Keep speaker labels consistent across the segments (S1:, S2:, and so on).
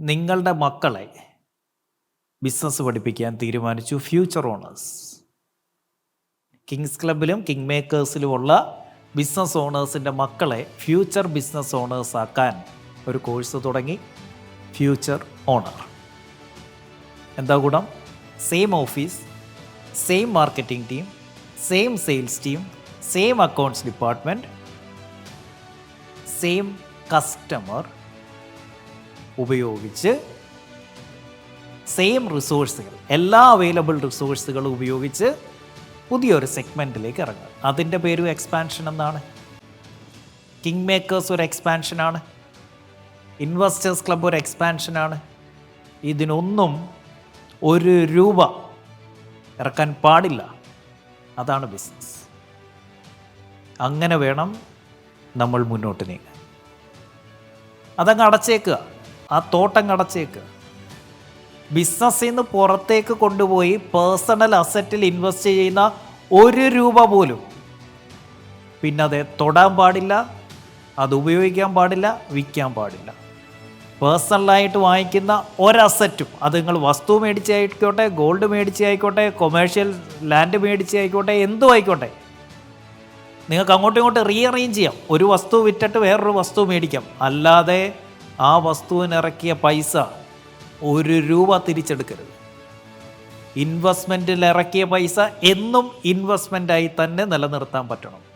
S1: നിങ്ങളുടെ മക്കളെ ബിസിനസ് പഠിപ്പിക്കാൻ തീരുമാനിച്ചു ഫ്യൂച്ചർ ഓണേഴ്സ്. കിങ്സ് ക്ലബിലും കിങ് മേക്കേഴ്സിലുമുള്ള ബിസിനസ് ഓണേഴ്സിന്റെ മക്കളെ ഫ്യൂച്ചർ ബിസിനസ് ഓണേഴ്സ് ആക്കാൻ ഒരു കോഴ്സ് തുടങ്ങി. Future owner. എന്താ ഗുണം? Same office same marketing team same sales team same accounts department same customer ഉപയോഗിച്ച് സെയിം റിസോഴ്സുകൾ എല്ലാ അവൈലബിൾ റിസോഴ്സുകളും ഉപയോഗിച്ച് പുതിയൊരു സെഗ്മെന്റിലേക്ക് ഇറങ്ങുക. അതിന്റെ പേരും എക്സ്പാൻഷൻ എന്നാണ്. കിങ് മേക്കേഴ്സ് ഒരു എക്സ്പാൻഷനാണ് ഇൻവെസ്റ്റേഴ്സ് ക്ലബ് ഒരു എക്സ്പാൻഷനാണ് ഇതിനൊന്നും ഒരു രൂപ ഇറക്കാൻ പാടില്ല. അതാണ് ബിസിനസ് അങ്ങനെ വേണം നമ്മൾ മുന്നോട്ട് നീങ്ങാൻ. അതങ്ങ് അടച്ചേക്കുക. ആ തോട്ടം കടച്ചേക്ക്. ബിസിനസ്സിൽ നിന്ന് പുറത്തേക്ക് കൊണ്ടുപോയി പേഴ്സണൽ അസറ്റിൽ ഇൻവെസ്റ്റ് ചെയ്യുന്ന ഒരു രൂപ പോലും. പിന്നെ അത് തൊടാൻ പാടില്ല അത് ഉപയോഗിക്കാൻ പാടില്ല വിൽക്കാൻ പാടില്ല. പേഴ്സണലായിട്ട് വാങ്ങിക്കുന്ന ഒരസറ്റും അത് നിങ്ങൾ വസ്തു മേടിച്ചായിക്കോട്ടെ ഗോൾഡ് മേടിച്ചായിക്കോട്ടെ കൊമേഴ്ഷ്യൽ ലാൻഡ് മേടിച്ചായിക്കോട്ടെ എന്തും ആയിക്കോട്ടെ. നിങ്ങൾക്ക് അങ്ങോട്ടും ഇങ്ങോട്ടും റീഅറേഞ്ച് ചെയ്യാം. ഒരു വസ്തു വിറ്റിട്ട് വേറൊരു വസ്തു മേടിക്കാം. അല്ലാതെ ആ വസ്തുവിനിറക്കിയ പൈസ ഒരു രൂപ തിരിച്ചെടുക്കരുത്. ഇൻവെസ്റ്റ്മെന്റിൽ ഇറക്കിയ പൈസ എന്നും ഇൻവെസ്റ്റ്മെന്റായി തന്നെ നിലനിർത്താൻ പറ്റണം.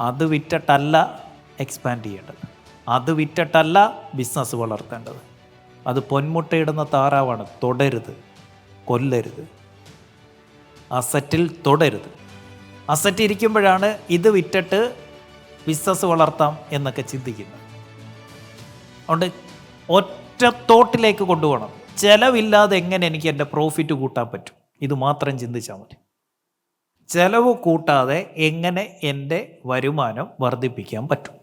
S1: അത് വിറ്റിട്ടല്ല എക്സ്പാൻഡ് ചെയ്യേണ്ടത്. അത് വിറ്റിട്ടല്ല ബിസിനസ് വളർത്തേണ്ടത്. അത് പൊന്മുട്ടയിടുന്ന താറാവാണ്. തൊടരുത്. കൊല്ലരുത്. അസറ്റിൽ തൊടരുത്. അസറ്റ് ഇരിക്കുമ്പോഴാണ് ഇത് വിറ്റിട്ട് ബിസിനസ് വളർത്താം എന്നൊക്കെ ചിന്തിക്കുന്നത്. അതുകൊണ്ട് ഒറ്റ തോട്ടിലേക്ക് കൊണ്ടുപോകണം. ചിലവില്ലാതെ എങ്ങനെ എനിക്ക് എന്റെ പ്രോഫിറ്റ് കൂട്ടാൻ പറ്റും? ഇത് മാത്രം ചിന്തിച്ചാൽ മതി. ചിലവ് കൂട്ടാതെ എങ്ങനെ എന്റെ വരുമാനം വർദ്ധിപ്പിക്കാൻ പറ്റും?